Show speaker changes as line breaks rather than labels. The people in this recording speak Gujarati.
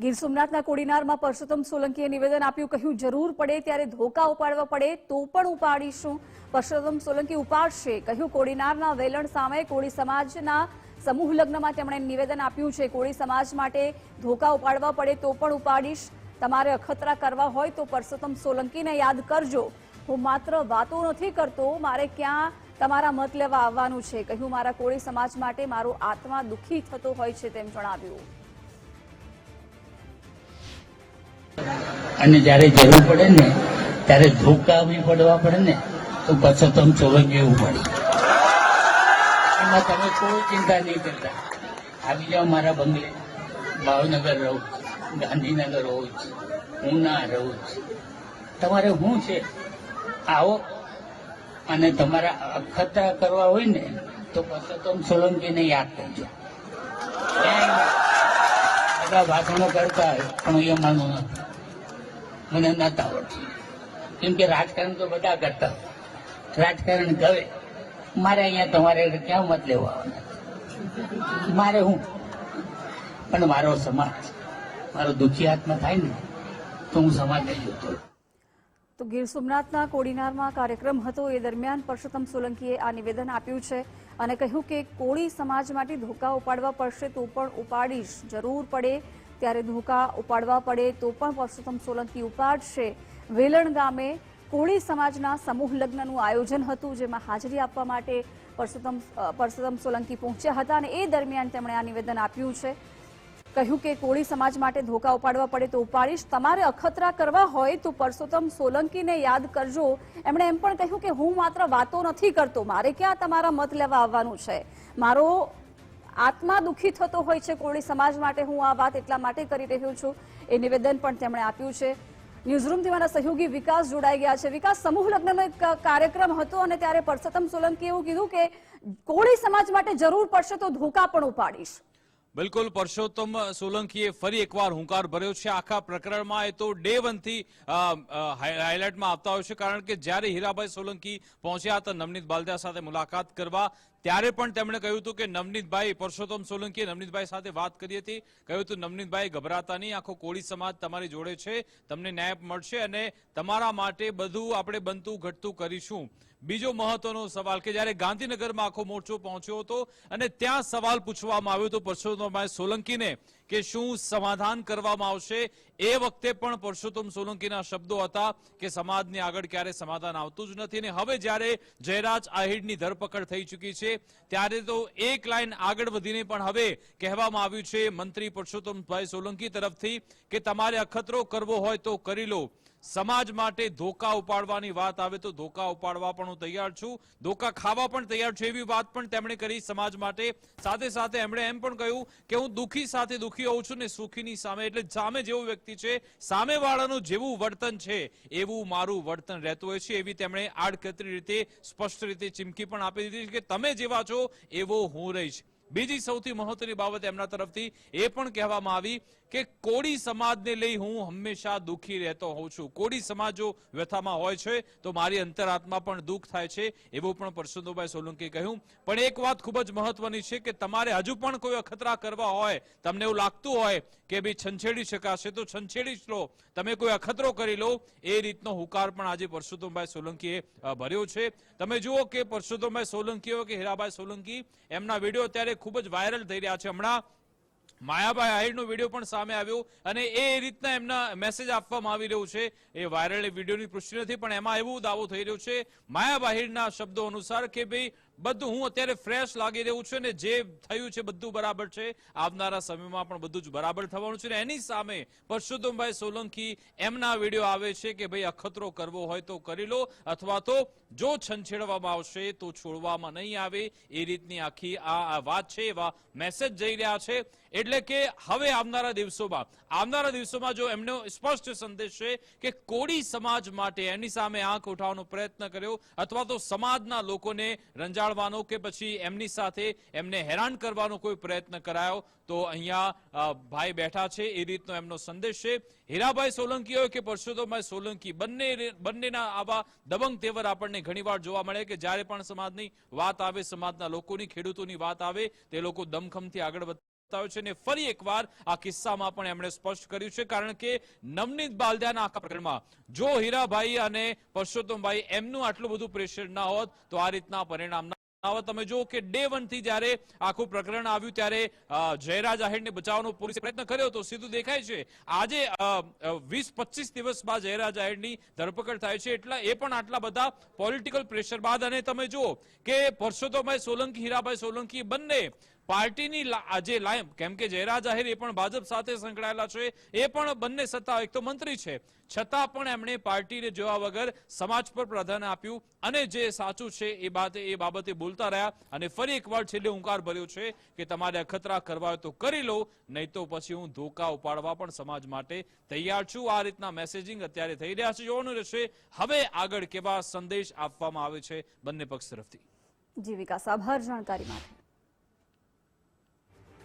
ગીર સોમનાથના કોડીનારમાં પરસોત્તમ સોલંકીએ નિવેદન આપ્યું, કહ્યું, જરૂર પડે ત્યારે ધોકા ઉપાડવા પડે તો પણ ઉપાડીશું. પરસોત્તમ સોલંકી ઉપાડશે, કહ્યું, કોડીનારના વેલણ સામે કોળી સમાજના સમૂહ લગ્નમાં તેમણે નિવેદન આપ્યું છે, કોળી સમાજ માટે ધોકા ઉપાડવા પડે તો પણ ઉપાડીશ. તમારે અખતરા કરવા હોય તો પરસોત્તમ સોલંકીને યાદ કરજો. હું માત્ર વાતો નથી કરતો, મારે ક્યાં તમારા મત લેવા આવવાનું છે. કહ્યું, મારા કોળી સમાજ માટે મારો આત્મા દુઃખી થતો હોય છે, તેમ જણાવ્યું.
અને જ્યારે જરૂર પડે ને, ત્યારે ધોકા બી પડવા પડે ને, તો પછી તમે એવું પડે. એમાં તમે કોઈ ચિંતા નહીં કરતા. આવી જાઓ મારા બંગલે. ભાવનગર રહું ગાંધીનગર રહું છું ઉના રહું છું તમારે શું છે? આવો. અને તમારા અખતરા કરવા હોય ને, તો પછી સોલંકીને યાદ કરજો. બધા ભાષણો કરતા હોય, પણ એ માનું નથી મને નતા આવડતું કેમ કે રાજકારણ તો બધા કરતા. રાજકારણ ગવે. મારે અહીંયા તમારે ક્યાં મત લેવા આવવાના? મારે હું? પણ મારો સમાજ, મારો દુઃખી આત્મા થાય ને, તો હું સમાજને જોતો.
તો ગીર સોમનાથના કોડીનારમાં કાર્યક્રમ હતો. એ દરમિયાન પરસોત્તમ સોલંકીએ આ નિવેદન આપ્યું છે અને કહ્યું કે કોળી સમાજ માટે ધોકા ઉપાડવા પડશે તો પણ ઉપાડીશ. જરૂર પડે ત્યારે ધોકા ઉપાડવા પડે તો પણ પરસોત્તમ સોલંકી ઉપાડશે. વેલણ ગામે કોળી સમાજના સમૂહ લગ્નનું આયોજન હતું, જેમાં હાજરી આપવા માટે પરસોત્તમ પરસોત્તમ સોલંકી પહોંચ્યા હતા અને એ દરમિયાન તેમણે આ નિવેદન આપ્યું છે. કહ્યું કે કોળી સમાજ માટે ધોકા ઉપાડવા પડે તો ઉપાડીશ, તમારે અખતરા કરવા હોય તો પરસોત્તમ સોલંકીને યાદ કરજો. એમણે એમ પણ કહ્યું કે હું માત્ર વાતો નથી કરતો, મારે ક્યાં તમારા મત લેવા આવવાનું છે? મારો આત્મા દુઃખી થતો હોય છે કોળી સમાજ માટે. હું આ વાત એટલા માટે કરી રહ્યો છું. એ નિવેદન પણ તેમણે આપ્યું છે. ન્યૂઝરૂમથી મારા સહયોગી વિકાસ જોડાઈ ગયા છે. વિકાસ સમૂહ લગ્નનો એક કાર્યક્રમ હતો અને ત્યારે પરસોત્તમ સોલંકીએ એવું કીધું કે કોળી સમાજ માટે જરૂર પડશે તો ધોકા પણ ઉપાડીશ.
બિલકુલ, પરસોત્તમ સોલંકીએ ફરી એકવાર હુંકાર ભર્યો છે. આખા પ્રકરણમાં એ તો ડે વનથી હાઇલાઇટમાં આવતા હોય છે. કારણ કે જ્યારે હીરાભાઈ સોલંકી પહોંચ્યા હતા, નવનીત બાલદા સાથે મુલાકાત કરવા ત્યારે પણ તેમણે કહ્યું હતું કે નવનીતભાઈ, પરસોત્તમ સોલંકીએ નવનીતભાઈ સાથે વાત કરી હતી. કહ્યું હતું, નવનીતભાઈ ગભરાતા નહીં આખો કોળી સમાજ તમારી જોડે છે. તમને ન્યાય મળશે અને તમારા માટે બધું આપણે બનતું ઘટતું કરીશું. બીજો મહત્વનો સવાલ કે જ્યારે ગાંધીનગરમાં આખો મોરચો પહોંચ્યો હતો અને ત્યાં સવાલ પૂછવામાં આવ્યો હતો પરસોત્તમભાઈ સોલંકીને કે શું સમાધાન કરવામાં આવશે? એ વખતે પણ પરસોત્તમ સોલંકીના શબ્દો હતા કે સમાજની આગળ ક્યારે સમાધાન આવતું જ નથી અને હવે જ્યારે જયરાજ આહિરની ધરપકડ થઈ ચૂકી છે, ત્યારે તો એક લાઈન આગળ વધીને પણ હવે કહેવામાં આવ્યું છે, મંત્રી પરસોત્તમભાઈ સોલંકી તરફથી કે તમારે અખતરો કરવો હોય તો કરી લો. સમાજ માટે ધોકા ઉપાડવાની વાત આવે તો ધોકા ઉપાડવા પણ હું તૈયાર છું. ધોકા ખાવા પણ તૈયાર છું એવી વાત પણ તેમણે કરી સમાજ માટે. સાથે સાથે એમણે એમ પણ કહ્યું કે હું દુઃખી સાથે દુઃખી હોઉં છું ને સુખીની સામે. એટલે સામે જેવો વ્યક્તિ છે સામે વાળાનું જેવું વર્તન છે, એવું મારું વર્તન રહેતું હોય છે એવી તેમણે આડકતરી રીતે, સ્પષ્ટ રીતે ચીમકી પણ આપી દીધી કે તમે જેવા છો એવો હું રહીશ. બીજી સૌથી મહત્વની બાબત એમના તરફથી એ પણ કહેવામાં આવી કે કોળી સમાજને લઈ હું હંમેશા દુઃખી રહેતો હોઉં છું. કોળી સમાજ જો વ્યથામાં હોય છે તો મારી અંતરાત્મા પણ દુઃખ થાય છે, એવું પણ પરસોત્તમભાઈ સોલંકી કહ્યું. પણ એક વાત ખૂબ જ મહત્વની છે કે તમારે હજુ પણ કોઈ અખતરા કરવા હોય, તમને એવું લાગતું હોય કે ભાઈ છંછેડી શકાશે, તો છંછેડી જ લો. તમે કોઈ અખતરો કરી લો, એ રીતનો હુકાર પણ આજે પરસોત્તમભાઈ સોલંકીએ ભર્યો છે. તમે જુઓ કે પરસોત્તમભાઈ સોલંકી કે હીરાભાઈ સોલંકી, એમના વીડિયો અત્યારે ખૂબ જ વાયરલ થઈ રહ્યા છે. હમણાં માયાભાઈ આહિરનો વીડિયો પણ સામે આવ્યો અને એ રીતના એમના મેસેજ આપવામાં આવી રહ્યો છે. એ વાયરલ વિડીયોની પુષ્ટિ નથી, પણ એમાં એવું દાવો થઈ રહ્યો છે માયાભાઈ શબ્દો અનુસાર કે ભાઈ બધું હું અત્યારે ફ્રેશ લાગી રહ્યું છું ને જે થયું છે બધું બરાબર છે. આવનારા સમયમાં પણ બધું જ બરાબર થવાનું છે એની સામે પરસોત્તમભાઈ સોલંકી એમના વીડિયો આવે છે કે ભાઈ અખતરો કરવો હોય તો કરી લો અથવા તો જો છંછેડવામાં આવશે તો છોડવામાં નહીં આવે એ રીતની આખી આ વાત છે, એવા મેસેજ જઈ રહ્યા છે. એટલે કે હવે આવનારા દિવસોમાં આવનારા દિવસોમાં જો એમનો સ્પષ્ટ સંદેશ છે કે કોળી સમાજ માટે એની સામે આંખ ઉઠાવવાનો પ્રયત્ન કર્યો અથવા તો સમાજના લોકોને રંજાડવાનો કે પછી એમની સાથે એમને હેરાન કરવાનો કોઈ પ્રયત્ન કરાયો, તો અહીંયા ભાઈ બેઠા છે, એ રીતનો એમનો સંદેશ છે. હીરાભાઈ સોલંકી હોય કે પરસોત્તમભાઈ સોલંકી, બંને બંનેના આવા દબંગ તેવર આપણને ઘણીવાર જોવા મળે કે જ્યારે પણ સમાજની વાત આવે, સમાજના લોકોની ખેડૂતોની વાત આવે, તે લોકો દમખમથી આગળ વધ બતાવ્યો છે અને ફરી એકવાર આ કિસ્સામાં પણ એમણે સ્પષ્ટ કર્યું છે, કારણ કે નવનીત બાલદિયાના આખા પ્રકરણમાં, જો હીરાભાઈ અને પરસોત્તમભાઈ એમનું આટલું બધું પ્રેશર ના હોત, તો આ રીતના પરિણામ તમે જો કે ડે વનથી જ્યારે આખું પ્રકરણ આવ્યું ત્યારે જયરાજ આહિરને બચાવવાનો પોલીસે પ્રયત્ન કર્યો હતો સીધું દેખાય છે. આજે વીસ પચીસ દિવસ જયરાજ આહિરની ધરપકડ થાય છે. એટલા, એ પણ આટલા બધા પોલિટિકલ પ્રેશર બાદ. અને તમે જુઓ કે પરસોત્તમભાઈ સોલંકી, હીરાભાઈ સોલંકી બંને પાર્ટીની જે લાઈન, કેમ કે જયરાજ આહિર એ પણ ભાજપ સાથે સંકળાયેલા છે, એ પણ બંને સત્તા, એક તો મંત્રી છે. છતાં પણ એમણે પાર્ટીને જોવા વગર સમાજ પર પ્રાધાન્ય આપ્યું. અને જે સાચું છે એ બાબતે એ બાબતે બોલતા રહ્યા અને ફરી એકવાર છેલ્લે હુંકાર ભર્યો છે કે તમારે અખતરા કરવા તો કરી લો, નહીં તો પછી હું ધોકા ઉપાડવા પણ સમાજ માટે તૈયાર છું. આ રીતના મેસેજિંગ અત્યારે થઈ રહ્યા છે. જોવાનું રહેશે, હવે આગળ કેવા સંદેશ આપવામાં આવે છે બંને પક્ષ તરફથી.
જીવિકા જાણકારી માટે.